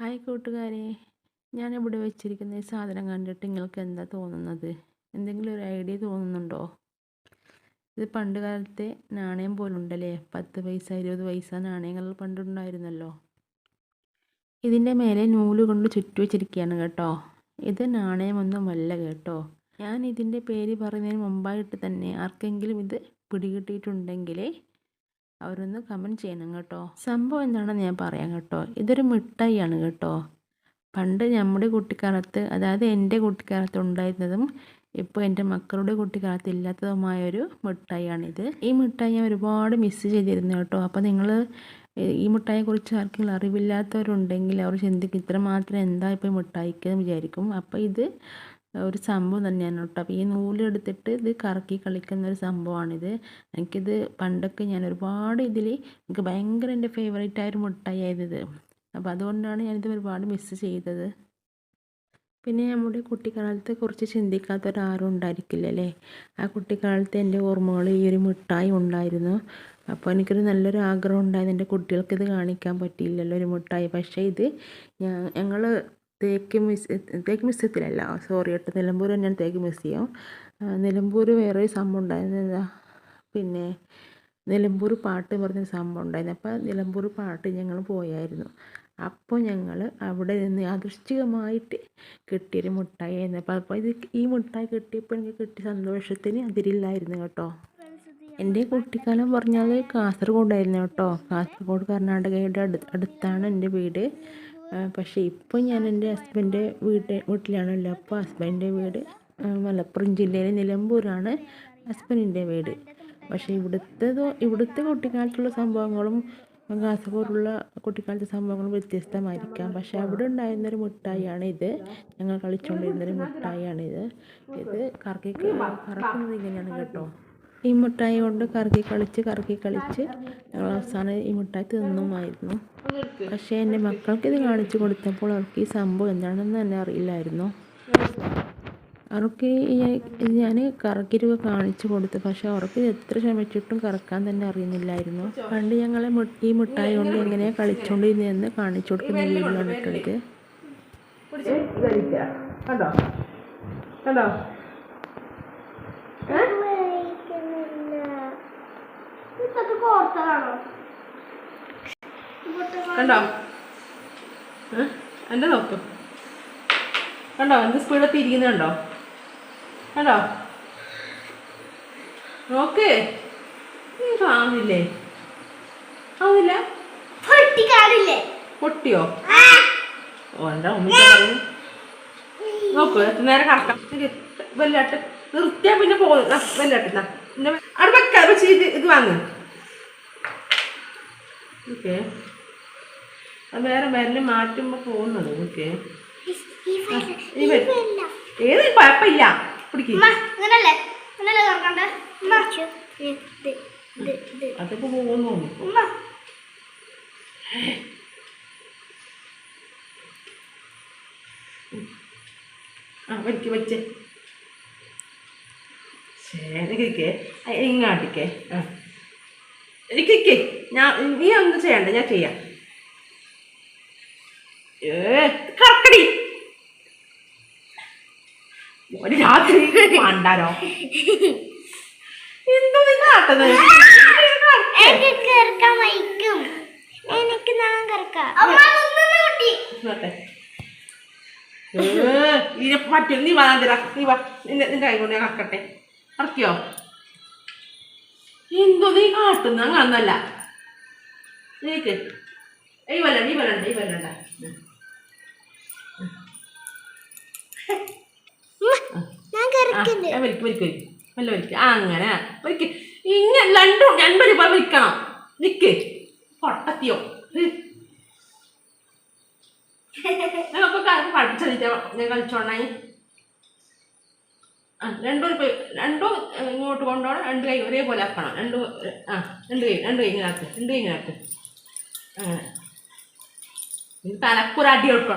Hi കൂട്ടുകാരെ. ഞാനിവിടെ വെച്ചിരിക്കുന്ന ഈ സാധനം കണ്ടിട്ട് നിങ്ങൾക്ക് എന്താ തോന്നുന്നത്? എന്തെങ്കിലും ഒരു ഐഡിയ തോന്നുന്നുണ്ടോ? ഇത് പണ്ട് കാലത്തെ നാണയം പോലുണ്ടല്ലേ? പത്ത് പൈസ ഇരുപത് പൈസ നാണയങ്ങൾ പണ്ടുണ്ടായിരുന്നല്ലോ. ഇതിന്റെ മേലെ നൂൽ കൊണ്ട് ചുറ്റി വെച്ചിരിക്കുകയാണ് കേട്ടോ. ഇത് നാണയമൊന്നുമല്ല കേട്ടോ. ഞാൻ ഇതിന്റെ പേര് പറയുന്നതിന് മുമ്പായിട്ട് തന്നെ ആർക്കെങ്കിലും ഇത് പിടികിട്ടിയിട്ടുണ്ടെങ്കിൽ അവരൊന്ന് കമന്റ് ചെയ്യണം കേട്ടോ. സംഭവം എന്താണെന്ന് ഞാൻ പറയാം കേട്ടോ. ഇതൊരു മിഠായിയാണ് കേട്ടോ. പണ്ട് നമ്മുടെ കുട്ടിക്കാലത്ത് അതായത് എന്റെ കുട്ടിക്കാലത്ത് ഉണ്ടായിരുന്നതും ഇപ്പോൾ എന്റെ മക്കളുടെ കുട്ടിക്കാലത്ത് ഇല്ലാത്തതുമായ ഒരു മിഠായിയാണിത്. ഈ മിഠായി ഞാൻ ഒരുപാട് മിസ്സ് ചെയ്തിരുന്നു കേട്ടോ. അപ്പോൾ നിങ്ങൾ ഈ മിഠായിയെക്കുറിച്ച് ആർക്കെങ്കിലും അറിവില്ലാത്തവരുണ്ടെങ്കിൽ അവർ ചിന്തിക്കും ഇത്രമാത്രം എന്താ ഇപ്പോൾ മിഠായിക്കെന്ന് വിചാരിക്കും. അപ്പോൾ ഇത് ഒരു സംഭവം തന്നെയാണ് കേട്ടോ. അപ്പോൾ ഈ നൂലെടുത്തിട്ട് ഇത് കറക്കി കളിക്കുന്ന ഒരു സംഭവമാണിത്. എനിക്കിത് പണ്ടൊക്കെ ഞാൻ ഒരുപാട് ഇതിൽ എനിക്ക് ഭയങ്കര എന്റെ ഫേവറേറ്റ് ആയൊരു മുട്ടായി ആയത് അപ്പോൾ അതുകൊണ്ടാണ് ഞാനിത് ഒരുപാട് മിസ്സ് ചെയ്തത്. പിന്നെ നമ്മുടെ കുട്ടിക്കാലത്തെ കുറിച്ച് ചിന്തിക്കാത്തവരാരും ഉണ്ടായിരിക്കില്ല അല്ലേ? ആ കുട്ടിക്കാലത്തെ എന്റെ ഓർമ്മകൾ ഈ ഒരു മിഠായി ഉണ്ടായിരുന്നു. അപ്പോൾ എനിക്കൊരു നല്ലൊരു ആഗ്രഹം ഉണ്ടായിരുന്നു എന്റെ കുട്ടികൾക്ക് ഇത് കാണിക്കാൻ പറ്റിയില്ലല്ലോ ഒരു മിഠായി പക്ഷേ ഇത് ഞങ്ങൾ തേക്ക് മ്യൂസിയ തേക്ക് മ്യൂസിയത്തിലല്ല സോറി കേട്ടോ. നിലമ്പൂർ തന്നെയാണ് തേക്ക് മ്യൂസിയം നിലമ്പൂർ വേറെ ഒരു സംഭവം ഉണ്ടായിരുന്നു. എന്താ? പിന്നെ നിലമ്പൂർ പാട്ട് പറഞ്ഞ സംഭവം ഉണ്ടായിരുന്നു. അപ്പോൾ നിലമ്പൂർ പാട്ട് ഞങ്ങൾ പോയായിരുന്നു. അപ്പോൾ ഞങ്ങൾ അവിടെ നിന്ന് യാദൃശ്ചികമായിട്ട് കിട്ടിയൊരു മിഠായി ആയിരുന്നു അപ്പോൾ അപ്പോൾ ഇത് ഈ മുട്ടായി കിട്ടിയപ്പോൾ എനിക്ക് കിട്ടിയ സന്തോഷത്തിന് അതിരില്ലായിരുന്നു കേട്ടോ. എന്റെ കുട്ടിക്കാലം പറഞ്ഞാൽ കാസർഗോഡായിരുന്നു കേട്ടോ. കാസർഗോഡ് കർണാടകയുടെ അടുത്താണ് എന്റെ വീട്. പക്ഷേ ഇപ്പോൾ ഞാൻ എന്റെ ഹസ്ബന്റെ വീട്ട് വീട്ടിലാണല്ലോ അപ്പോൾ ഹസ്ബന്റെ വീട് മലപ്പുറം ജില്ലയിലെ നിലമ്പൂരാണ് ഹസ്ബൻഡിന്റെ വീട്. പക്ഷേ ഇവിടുത്തേതോ ഇവിടുത്തെ കുട്ടിക്കാലത്തുള്ള സംഭവങ്ങളും കാസർഗോഡുള്ള കുട്ടിക്കാലത്തെ സംഭവങ്ങളും വ്യത്യസ്തമായിരിക്കാം. പക്ഷേ അവിടെ ഉണ്ടായിരുന്നൊരു മിഠായിയാണ് ഇത്. ഞങ്ങൾ കളിച്ചുകൊണ്ടിരുന്നൊരു മിഠായിയാണ് ഇത്. ഇത് കറക്കി കറക്കുന്നത് ഇങ്ങനെയാണ് കേട്ടോ. ഈ മിഠായി കൊണ്ട് കറക്കി കളിച്ച് കറക്കി കളിച്ച് ഞങ്ങൾ അവസാനം ഈ മിഠായി തിന്നുമായിരുന്നു. പക്ഷേ എന്റെ മക്കൾക്ക് ഇത് കാണിച്ചു കൊടുത്തപ്പോൾ അവർക്ക് ഈ സംഭവം എന്താണെന്ന് തന്നെ അറിയില്ലായിരുന്നു. അവർക്ക് ഞാൻ കറക്കിരുക കാണിച്ചു കൊടുത്തു പക്ഷേ അവർക്ക് എത്ര ശ്രമിച്ചിട്ടും കറക്കാൻ തന്നെ അറിയുന്നില്ലായിരുന്നു. പണ്ട് ഞങ്ങൾ ഈ മിഠായി കൊണ്ട് എങ്ങനെയാണ് കളിച്ചുകൊണ്ടിരുന്നതെന്ന് കാണിച്ചു കൊടുക്കുന്ന വീഡിയോ ആണ് കണ്ടോ? കണ്ടോ? കണ്ടോ? എന്റെ നോക്ക്. കണ്ടോ? എന്ത് സ്പീഡിൽ തിരിക്കുന്നത് കണ്ടോ? കണ്ടോ? നോക്ക്. നീ കാണുന്നില്ലേ ആവുന്നില്ല പൊട്ടിയോ? ഓ എന്റെ ഉമ്മ നോക്കൂ എത്ര നേരം കറക്കാം വല്ലാട്ട് നിർത്തിയാ പിന്നെ പോകുന്നു വല്ലാട്ട് പിന്നെ അവിടെ വെക്കാം പക്ഷേ ഇത് ഇത് വാങ്ങ്. ഓക്കെ. വേറെ വിരൽ മാറ്റുമ്പോൾ പോകുന്നത് ഓക്കെ. ഏത് കുഴപ്പമില്ല. പിടിക്ക് അതിപ്പോ പോകുന്നു. ആ വലിക്ക് വെച്ച്. ശരി ഇങ്ങാട്ടിക്കേ. ആ. എനിക്കേ ഞാൻ നീ ഒന്നും ചെയ്യണ്ട ഞാൻ ചെയ്യാം. ഏ കറക്കടി. ഒരു രാത്രി കണ്ടാരോ എന്തോ നീ കാട്ടത് എനിക്ക് ഞാൻ കറക്കാം. മറ്റു നീ വാ നീ വാ. നിന്റെ നിന്റെ കൈ കൊണ്ട് ഞാൻ കറക്കട്ടെ. കറക്കിയോ? എന്തോ നീ കാട്ടുന്ന? അങ്ങനല്ല നീക്ക്. ഈ വല്ലണ്ട ഈ വല്ലണ്ട ഈ വല്ലണ്ട വലിക്ക് വലിക്ക് വലിക്ക് വല്ല വലിക്ക് ആ അങ്ങനെ. വലിക്ക് ഇങ്ങനെ രണ്ടും രണ്ടൊരു പോലെ വലിക്കണം നിക്ക്. പൊട്ടത്തിയോ. പഠിച്ചതിന്റെ ഞാൻ കളിച്ചോണ്ടായി ആ രണ്ടൊരു രണ്ടും ഇങ്ങോട്ട് കൊണ്ടുപോകണം രണ്ട് കൈ ഒരേപോലെ ആക്കണം രണ്ട് ആ രണ്ട് കൈ രണ്ട് കൈ ഇങ്ങനെ ആക്ക് രണ്ട് കൈ ഇങ്ങനെ ആക്ക് അങ്ങനെ അടി കൊടുക്കണം